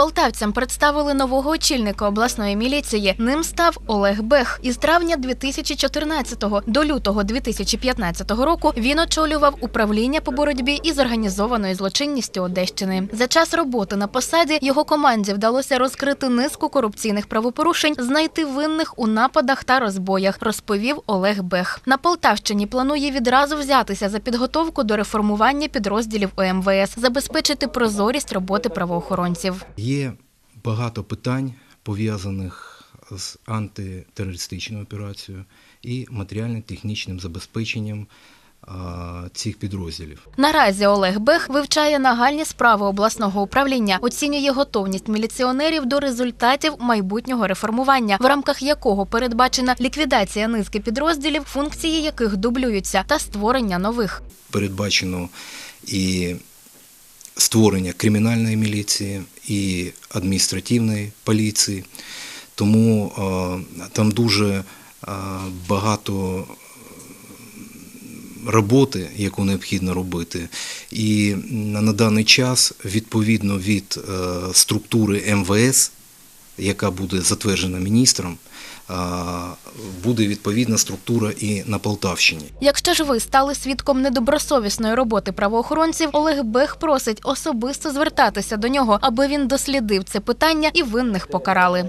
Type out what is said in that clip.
Полтавцям представили нового очільника обласної міліції. Ним став Олег Бех. Із травня 2014 до лютого 2015 року він очолював управління по боротьбі із організованою злочинністю Одещини. За час роботи на посаді його команді вдалося розкрити низку корупційних правопорушень, знайти винних у нападах та розбоях, розповів Олег Бех. На Полтавщині планує відразу взятися за підготовку до реформування підрозділів ОМВС, забезпечити прозорість роботи правоохоронців. Є багато питань пов'язаних з антитерористичною операцією і матеріально-технічним забезпеченням цих підрозділів. Наразі Олег Бех вивчає нагальні справи обласного управління, оцінює готовність міліціонерів до результатів майбутнього реформування, в рамках якого передбачена ліквідація низки підрозділів, функції яких дублюються, та створення нових. Передбачено і створення кримінальної міліції, і адміністративної поліції. Тому там дуже багато роботи, яку необхідно робити. І на, даний час, відповідно від е, структури МВС, яка буде затверджена міністром, буде відповідна структура і на Полтавщині. Якщо ж ви стали свідком недобросовісної роботи правоохоронців, Олег Бех просить особисто звертатися до нього, аби він дослідив це питання і винних покарали.